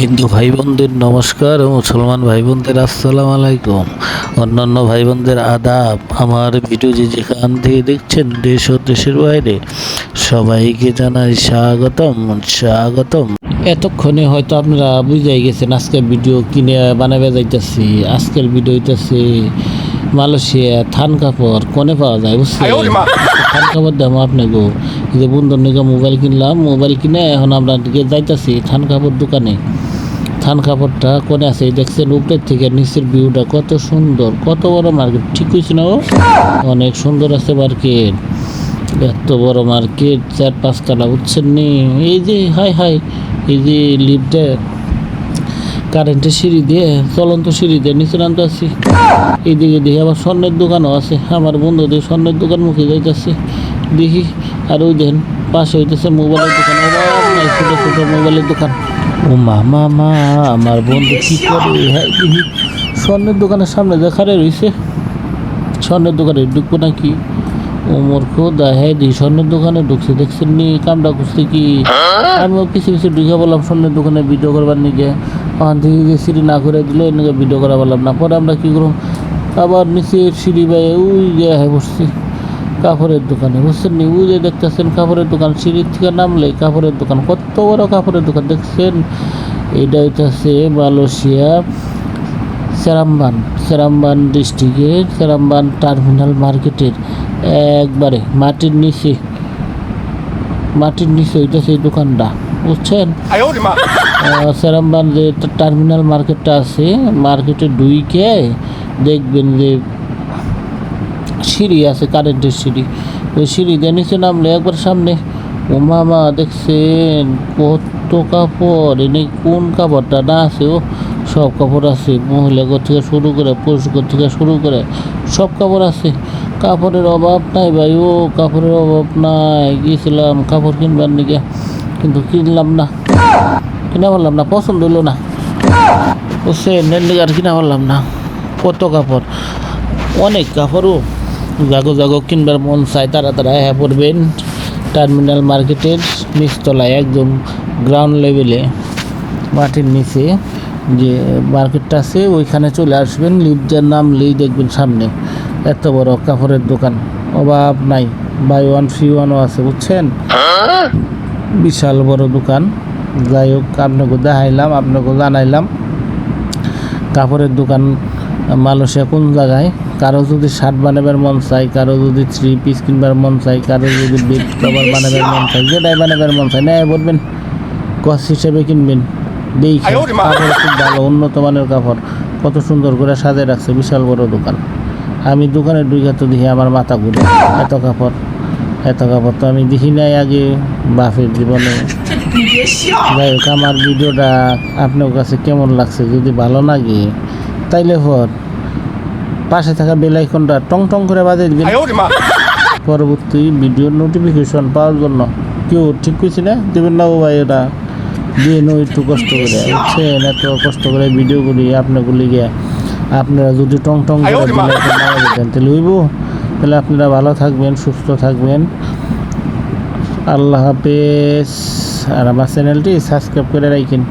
হিন্দু ভাই বোনদের নমস্কার ও মুসলমান ভাই বোনদের আসসালাম আলাইকুম। অন্যান্য ভাই বোনদের আদাব আমার ভিডিও যে যেখান থেকে দেখছেন দেশ ও দেশের বাইরে সবাইকে জানাই স্বাগতম স্বাগতম। এতক্ষণে হয়তো আপনারা বুঝাই গেছেন আজকের ভিডিও কিনে বানাবে যাইতেছি। আজকের ভিডিও হইতেছে মালয়েশিয়া থান কাপড় কোনে পাওয়া যায় বুঝছেন? থান কাপড় দাম আপনাকে। যে বন্ধুর নিকে মোবাইল কিনলাম, মোবাইল কিনে এখন আমরা দিকে যাইতাছি থান কাপড় দোকানে। থান কাপড়টা কোনে আছে? দেখছেন উপরের থেকে নিচের ভিউটা কত সুন্দর, কত বড় মার্কেট? ঠিক হয়েছে না ও অনেক সুন্দর আছে মার্কেট। এত বড় মার্কেট, চার পাঁচতলা, বুঝছেন নি? এই যে, হাই হাই, এই যে লিফটে কারেন্টের সিঁড়ি দিয়ে, চলন্ত সিঁড়ি দিয়ে নিচে নামতে আসছি এইদিকে দেখি আবার স্বর্ণের দোকানও আছে। আমার বন্ধুদের স্বর্ণের দোকান মুখে যাইতেছে। দেখি আর ওই দেখেন, পাশে হইতেছে মোবাইলের দোকান। অভাব নাই ছোটো ছোটো মোবাইলের দোকান। ও মামা মা আমার বন্ধু কি করে হ্যাঁ স্বর্ণের দোকানের সামনে দেখারে রয়েছে স্বর্ণের দোকানে ঢুকবো নাকি? ওমর খোদা হ্যাঁ দি স্বর্ণের দোকানে ঢুকছে, দেখছেন নি? কামটা খুঁজতে কি? আমিও কিছু কিছু ঢুকে বললাম, স্বর্ণের দোকানে ভিডিও করবার নিকে ওখান থেকে যে সিঁড়ি না করে দিল এদিকে ভিডিও করা বললাম, না, পরে আমরা কী করব? আবার নিচে সিঁড়ি বাইয়ে ওই যে হ্যাঁ বসছি কাপড়ের দোকানে। বুঝছেন নি যে দেখতেছেন কাপড়ের দোকান সিঁড়ির থেকে নামলে কাপড়ের দোকান। কত বড় কাপড়ের দোকান দেখছেন? এটা হইতেছে মালয়েশিয়া সেরামবান সেরামবান ডিস্ট্রিক্টের সেরামবান টার্মিনাল মার্কেটের। একবারে মাটির নিচে মাটির নিচে হইতেছে এই দোকানটা বুঝছেন? সেরামবান যে টার্মিনাল মার্কেটটা আছে মার্কেটে ডুইকে দেখবেন যে সিঁড়ি আছে কারেন্টের সিঁড়ি। ওই সিঁড়ি দিয়ে নিচে নামলে একবার সামনে, ও মামা দেখছেন কত কাপড় এনে কোন কাপড়টা? না আছে ও, সব কাপড় আছে। মহিলা মহিলাগর থেকে শুরু করে, পুরুষ পুরুষগর থেকে শুরু করে, সব কাপড় আছে। কাপড়ের অভাব নাই ভাই, ও কাপড়ের অভাব নাই। গিয়েছিলাম কাপড় কিনবার নিকে কিন্তু কিনলাম না। কিনা পারলাম না, পছন্দ হলো না। বুঝছেন নেন আর কিনা পারলাম না। কত কাপড়? অনেক কাপড়ও জাগো জাগো কিনবার মন চায় তারা তারা হ্যাঁ পড়বেন। টার্মিনাল মার্কেটের নিচতলায়, একদম গ্রাউন্ড লেভেলে মাটির নিচে যে মার্কেটটা আছে, ওইখানে চলে আসবেন। লিফটের নামলেই দেখবেন সামনে। এত বড় কাপড়ের দোকান, অভাব নাই। বাই ওয়ান, ফ্রি ওয়ানও আছে, বুঝছেন? বিশাল বড় দোকান। যাই হোক, আপনাকে দেখাইলাম, আপনাকে জানাইলাম। কাপড়ের দোকান মালয়েশিয়া কোন জায়গায়? কারও যদি শার্ট বানাবার মন চাই কারও যদি থ্রি পিস কিনবার মন চাই কারও যদি বেড কভার বানাবার মন চাই যেটাই বানাবার মন চাই নেয় বলবেন গছ হিসেবে কিনবেন। কাপড় খুব ভালো উন্নত মানের কাপড় কত সুন্দর করে সাজিয়ে রাখছে বিশাল বড় দোকান। আমি দোকানে ঢুকে তো দেখি আমার মাথা ঘুরে এত কাপড় এত কাপড় তো আমি দেখি নাই আগে বাপের জীবনে। যাই হোক আমার ভিডিওটা আপনার কাছে কেমন লাগছে যদি ভালো লাগে তাইলে পর পাশে থাকা বেল আইকনটা টং টং করে বাজে দিবেন পরবর্তী ভিডিও নোটিফিকেশন পাওয়ার জন্য কেউ ঠিক করছি না? দেবেন না ও ভাই এটা। দিয়ে নো একটু কষ্ট করে। বুঝছেন এত কষ্ট করে ভিডিওগুলি আপনাগুলি গিয়া আপনারা যদি টং টং করে বেল আইকন মারা যেতেন তাহলে হইব। তাহলে আপনারা ভালো থাকবেন সুস্থ থাকবেন। আল্লাহ হাফেজ। আর আমার চ্যানেলটি সাবস্ক্রাইব করে রাখেন